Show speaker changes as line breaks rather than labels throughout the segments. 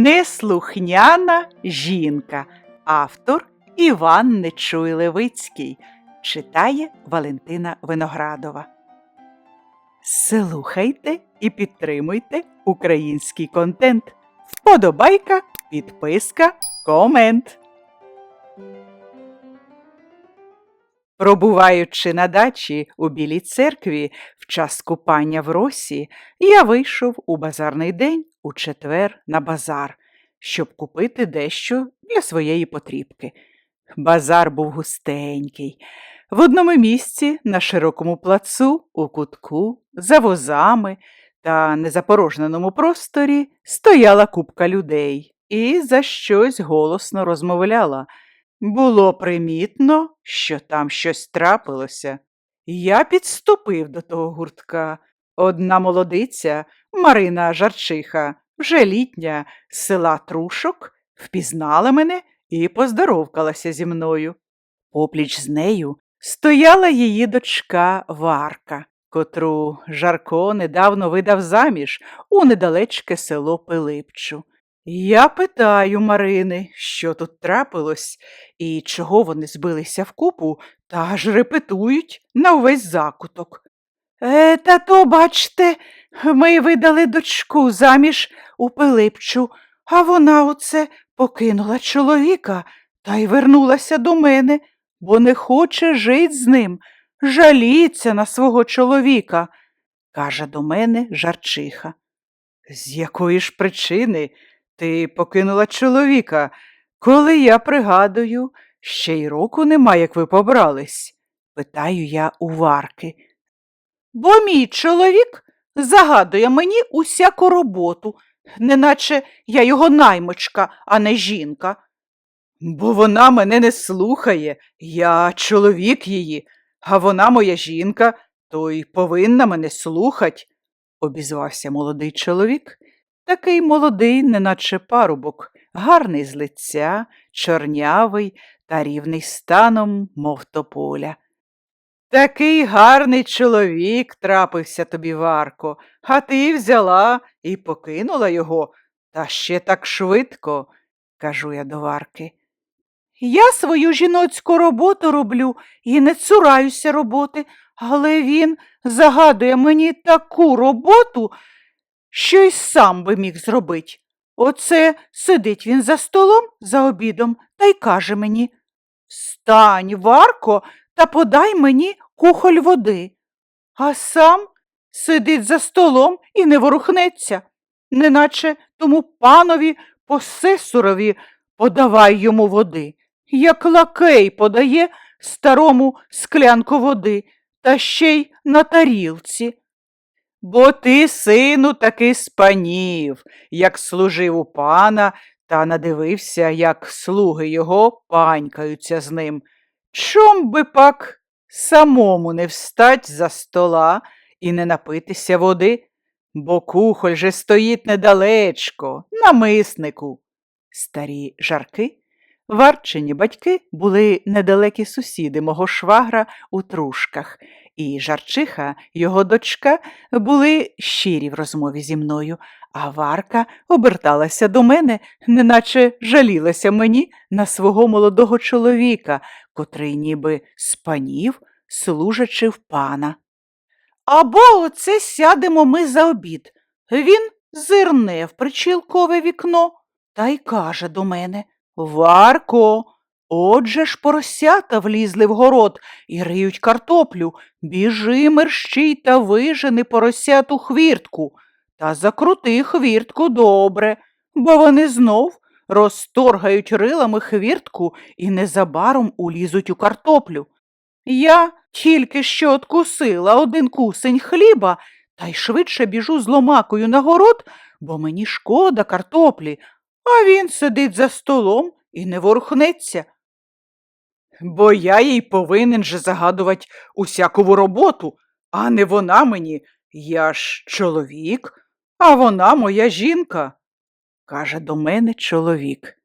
Неслухняна жінка. Автор Іван Нечуй Левицький. Читає Валентина Виноградова. Слухайте і підтримуйте український контент. Вподобайка, підписка, комент. Пробуваючи на дачі у Білій церкві в час купання в росі, я вийшов у базарний день у четвер на базар, щоб купити дещо для своєї потрібки. Базар був густенький. В одному місці на широкому плацу, у кутку, за возами та незапорожненому просторі стояла купка людей і за щось голосно розмовляла. Було примітно, що там щось трапилося. Я підступив до того гуртка. Одна молодиця, Марина Жарчиха, вже літня, з села Трушок, впізнала мене і поздоровкалася зі мною. Попліч з нею стояла її дочка Варка, котру Жарко недавно видав заміж у недалечке село Пилипчу. Я питаю Марини, що тут трапилось, і чого вони збилися вкупу та аж репетують на увесь закуток. Е, та то, бачте, ми видали дочку заміж у Пилипчу, а вона оце покинула чоловіка та й вернулася до мене, бо не хоче жить з ним, жаліється на свого чоловіка, каже до мене жарчиха. З якої ж причини ти покинула чоловіка, коли я пригадую, ще й року нема, як ви побрались? питаю я у Варки. Бо мій чоловік загадує мені усяку роботу, неначе я його наймичка, а не жінка. Бо вона мене не слухає, я чоловік її, а вона моя жінка, то й повинна мене слухать, обізвався молодий чоловік. Такий молодий, неначе парубок, гарний з лиця, чорнявий та рівний станом, мов тополя. Такий гарний чоловік трапився тобі, Варко, а ти взяла і покинула його, та ще так швидко, кажу я до Варки. Я свою жіноцьку роботу роблю і не цураюся роботи, але він загадує мені таку роботу, що й сам би міг зробити. Оце сидить він за столом за обідом та й каже мені Встань, Варко, та подай мені кухоль води. А сам сидить за столом і не ворухнеться, неначе тому панові посесурові подавай йому води, як лакей подає старому склянку води, та ще й на тарілці. Бо ти, сину, таки спанів, як служив у пана, та надивився, як слуги його панькаються з ним. Чом би пак самому не встать за стола і не напитися води, бо кухоль же стоїть недалечко, на миснику. Старі жарки, варчені батьки були недалекі сусіди мого швагра у трушках, і жарчиха, його дочка, були щирі в розмові зі мною, а Варка оберталася до мене, неначе жалілася мені на свого молодого чоловіка, котрий ніби спанів, служачи в пана. Або оце сядемо ми за обід. Він зирне в причілкове вікно та й каже до мене Варко, отже ж поросята влізли в город і риють картоплю. Біжи мерщій та вижени поросяту хвіртку та закрути хвіртку добре, бо вони знов розторгають рилами хвіртку і незабаром улізуть у картоплю. Я тільки що откусила один кусень хліба та й швидше біжу з ломакою на город, бо мені шкода картоплі, а він сидить за столом і не ворухнеться. Бо я їй повинен же загадувати усякову роботу, а не вона мені. Я ж чоловік, а вона моя жінка, каже до мене чоловік.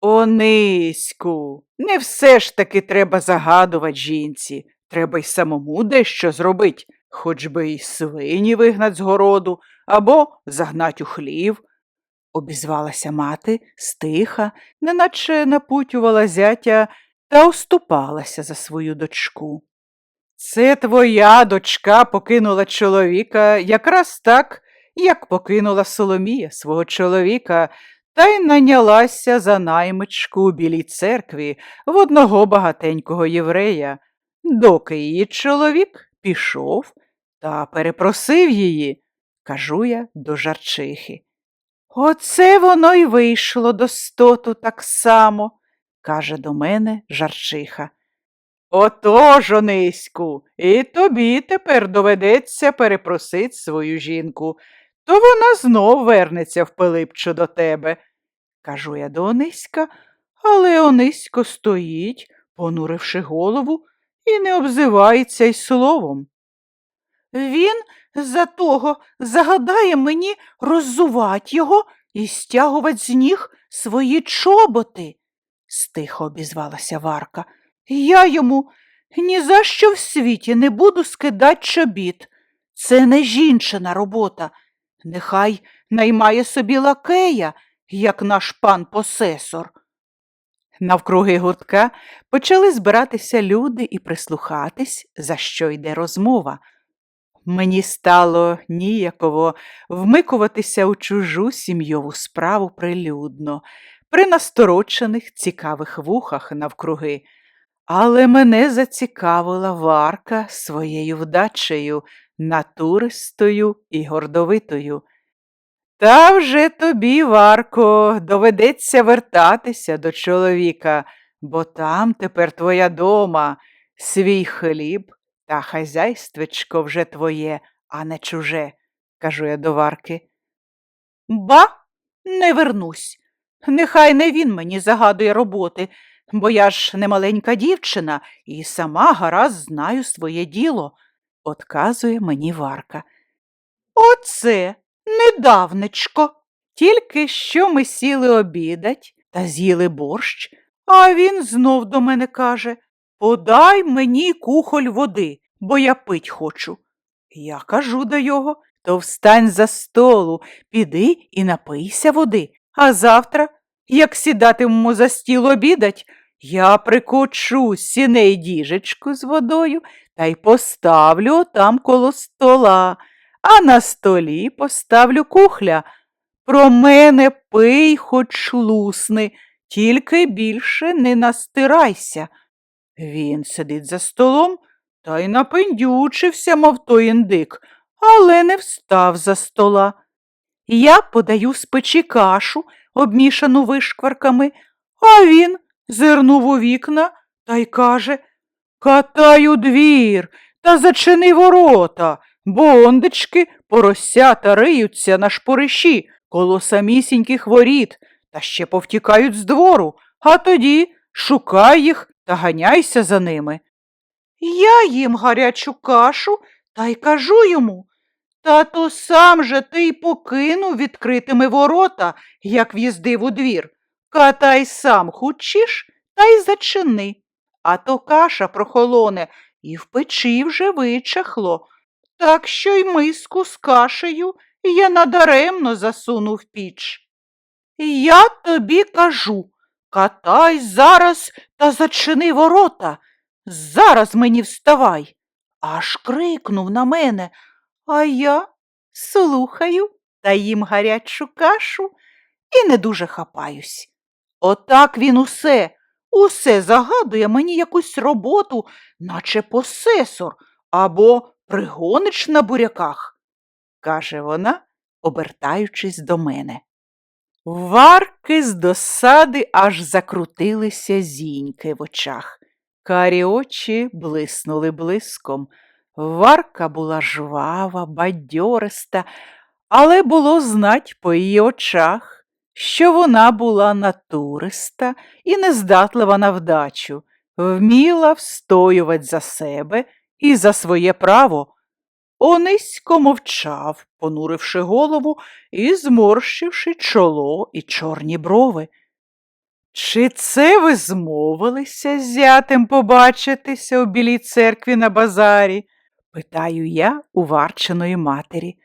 Ониську, не все ж таки треба загадувати жінці. Треба й самому дещо зробить, хоч би й свині вигнать з городу або загнать у хлів. обізвалася мати стиха, неначе напутювала зятя та оступалася за свою дочку. Це твоя дочка покинула чоловіка якраз так, як покинула Соломія свого чоловіка, та й нанялася за наймичку у білій церкві в одного багатенького єврея, доки її чоловік пішов та перепросив її, кажу я до жарчихи. Оце воно й вийшло до стоту так само, каже до мене жарчиха. Отож, Ониську, і тобі тепер доведеться перепросить свою жінку, то вона знов вернеться в Пилипчу до тебе. Кажу я до Ониська, але Онисько стоїть, понуривши голову, і не обзивається й словом. Він за того загадає мені роззувать його і стягувати з ніг свої чоботи, стихо обізвалася Варка. Я йому ні за що в світі не буду скидать чобіт. Це не жінчина робота. Нехай наймає собі лакея, як наш пан посесор. Навкруги гуртка почали збиратися люди і прислухатись, за що йде розмова. Мені стало ніяково вмикуватися у чужу сім'йову справу прилюдно, при насторочених цікавих вухах навкруги. Але мене зацікавила варка своєю вдачею, натуристою і гордовитою. Та вже тобі, Варко, доведеться вертатися до чоловіка, бо там тепер твоя дома, свій хліб та хазяйствечко вже твоє, а не чуже, кажу я до Варки. Ба, не вернусь. Нехай не він мені загадує роботи, бо я ж не маленька дівчина і сама гаразд знаю своє діло, отказує мені Варка. Оце недавнечко. Тільки що ми сіли обідать та з'їли борщ, а він знов до мене каже Подай мені кухоль води, бо я пить хочу. Я кажу до його то встань за столу, піди і напийся води, а завтра, як сідатимемо за стіл обідать, я прикочу сіней діжечку з водою та й поставлю там коло стола, а на столі поставлю кухля. Про мене пий хоч лусни, тільки більше не настирайся. Він сидить за столом та й напендючився, мов той індик, але не встав за стола. Я подаю з печі кашу, обмішану вишкварками, а він зирнув у вікна та й каже Катай у двір та зачини ворота, бо ондечки поросята риються на шпориші коло самісіньких воріт та ще повтікають з двору, а тоді шукай їх та ганяйся за ними. Я їм гарячу кашу та й кажу йому Тато сам же ти й покинув відкритими ворота, як в'їздив у двір. Катай сам хучиш та й зачини. А то каша прохолоне і в печі вже вичахло. Так що й миску з кашею я надаремно засунув в піч. Я тобі кажу, катай зараз та зачини ворота. Зараз мені вставай. Аж крикнув на мене, а я слухаю та їм гарячу кашу і не дуже хапаюсь. Отак він усе, усе загадує мені якусь роботу, наче посесор або пригонич на буряках, каже вона, обертаючись до мене. Варки з досади аж закрутилися зіньки в очах. Карі очі блиснули блиском. Варка була жвава, бадьориста, але було знать по її очах, що вона була натуриста і нездатлива на вдачу, вміла встоювати за себе і за своє право. Онисько мовчав, понуривши голову і зморщивши чоло і чорні брови. Чи це ви змовилися зятем побачитися у білій церкві на базарі? питаю я у варченої матері.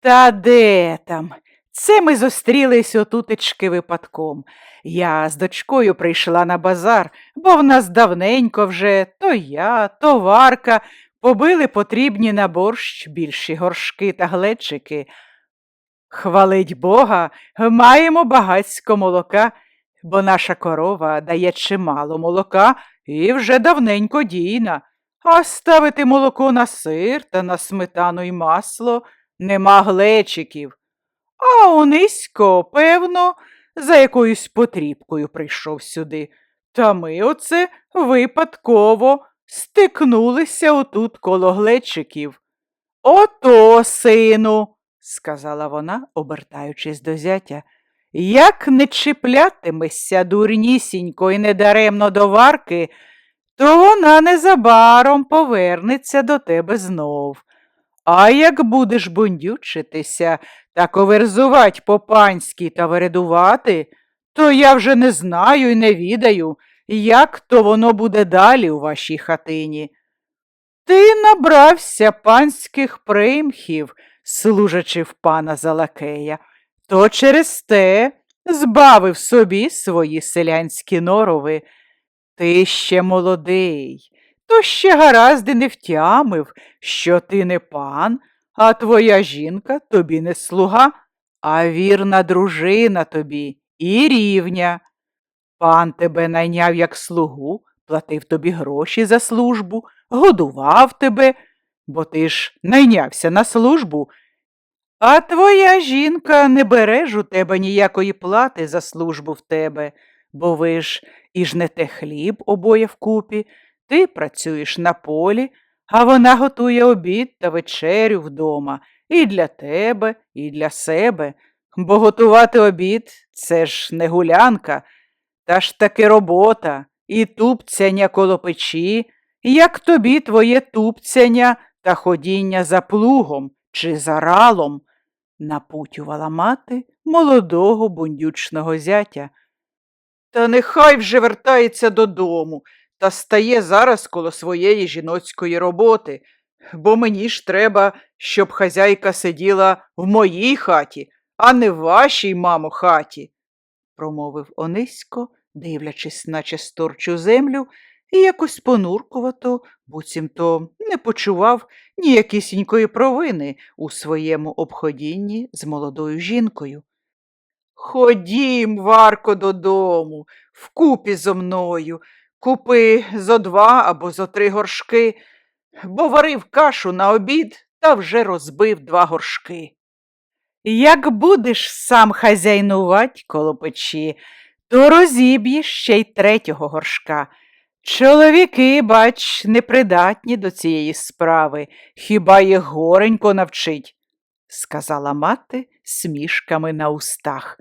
Та де там? Це ми зустрілись отутечки випадком. Я з дочкою прийшла на базар, бо в нас давненько вже то я, то варка побили потрібні на борщ більші горшки та глечики. Хвалить Бога, маємо багацько молока, бо наша корова дає чимало молока і вже давненько дійна. А ставити молоко на сир та на сметану й масло нема глечиків. А онисько, певно, за якоюсь потрібкою прийшов сюди. Та ми оце випадково стикнулися отут коло глечиків. Ото, сину, сказала вона, обертаючись до зятя, як не чіплятимешся дурнісінько і недаремно до варки, то вона незабаром повернеться до тебе знов. А як будеш бундючитися та коверзувать по-панськи та вередувати, то я вже не знаю і не відаю, як то воно буде далі у вашій хатині. Ти набрався панських примхів, служачи в пана Залакея, то через те збавив собі свої селянські норови. Ти ще молодий, то ще гаразди не втямив, що ти не пан, а твоя жінка тобі не слуга, а вірна дружина тобі і рівня. Пан тебе найняв як слугу, платив тобі гроші за службу, годував тебе, бо ти ж найнявся на службу. А твоя жінка не бере ж у тебе ніякої плати за службу в тебе, бо ви ж і ж не те хліб обоє вкупі, ти працюєш на полі, а вона готує обід та вечерю вдома і для тебе, і для себе. Бо готувати обід це ж не гулянка, та ж таки робота і тупцяння коло печі, як тобі твоє тупцяння та ходіння за плугом чи за ралом, напутювала мати молодого бундючного зятя. Та нехай вже вертається додому та стає зараз коло своєї жіноцької роботи, бо мені ж треба, щоб хазяйка сиділа в моїй хаті, а не в вашій, мамо, хаті, промовив Онисько, дивлячись на чисторчу землю, і якось понуркувато, буцімто не почував ніякісінької провини у своєму обходінні з молодою жінкою. Ходім, Варко, додому, вкупі зо мною, купи зо два або зо три горшки, бо варив кашу на обід та вже розбив два горшки. Як будеш сам хазяйнувать коло печі, то розіб'єш ще й третього горшка. Чоловіки, бач, непридатні до цієї справи, хіба їх горенько навчить, сказала мати смішками на устах.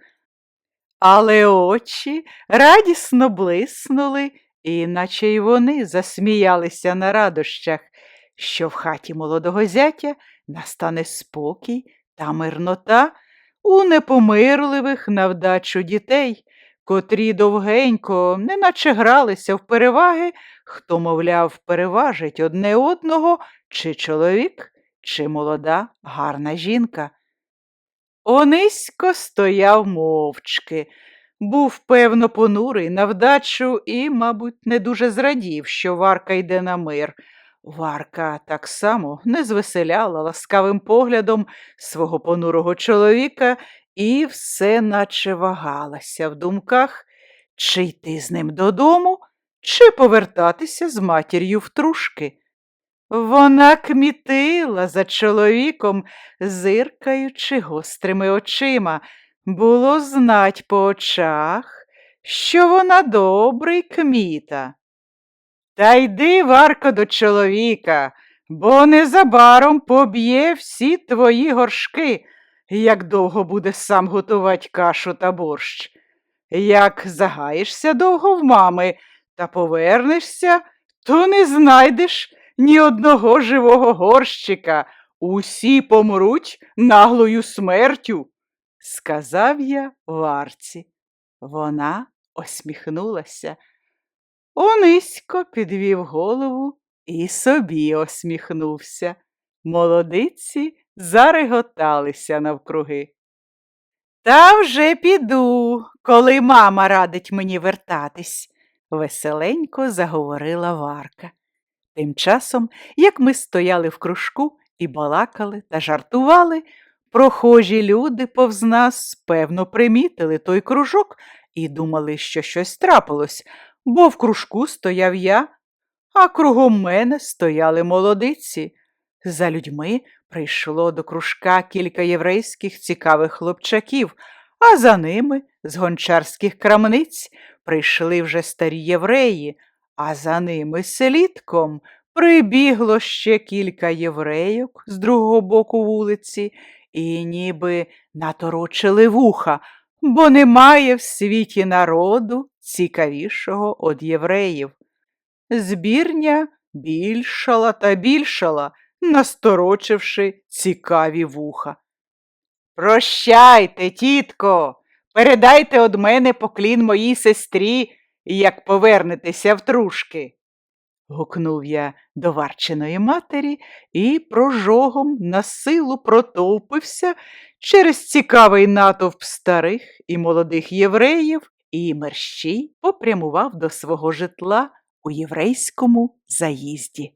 Але очі радісно блиснули, і наче й вони засміялися на радощах, що в хаті молодого зятя настане спокій та мирнота у непомирливих на вдачу дітей, котрі довгенько, неначе гралися в переваги, хто, мовляв, переважить одне одного, чи чоловік, чи молода гарна жінка. Онисько стояв мовчки, був, певно, понурий на вдачу і, мабуть, не дуже зрадів, що Варка йде на мир. Варка так само не звеселяла ласкавим поглядом свого понурого чоловіка і все наче вагалася в думках, чи йти з ним додому, чи повертатися з матір'ю в трушки. Вона кмітила за чоловіком, зиркаючи гострими очима. Було знать по очах, що вона добрий кміта. Та йди, Варко, до чоловіка, бо незабаром поб'є всі твої горшки, як довго буде сам готувати кашу та борщ. Як загаєшся довго в мами та повернешся, то не знайдеш ні одного живого горщика, усі помруть наглою смертю, сказав я Варці. Вона осміхнулася. Онисько підвів голову і собі осміхнувся. Молодиці зареготалися навкруги. Та вже піду, коли мама радить мені вертатись, веселенько заговорила Варка. Тим часом, як ми стояли в кружку і балакали та жартували, прохожі люди повз нас певно примітили той кружок і думали, що щось трапилось, бо в кружку стояв я, а кругом мене стояли молодиці. За людьми прийшло до кружка кілька єврейських цікавих хлопчаків, а за ними з гончарських крамниць прийшли вже старі євреї, а за ними слідком прибігло ще кілька єврейок з другого боку вулиці і ніби наторочили вуха, бо немає в світі народу цікавішого од євреїв. Збірня більшала та більшала, насторочивши цікаві вуха. Прощайте, тітко, передайте од мене поклін моїй сестрі, як повернетеся в трушки. Гукнув я до варчиної матері і прожогом на силу протовпився через цікавий натовп старих і молодих євреїв і мерщій попрямував до свого житла у єврейському заїзді.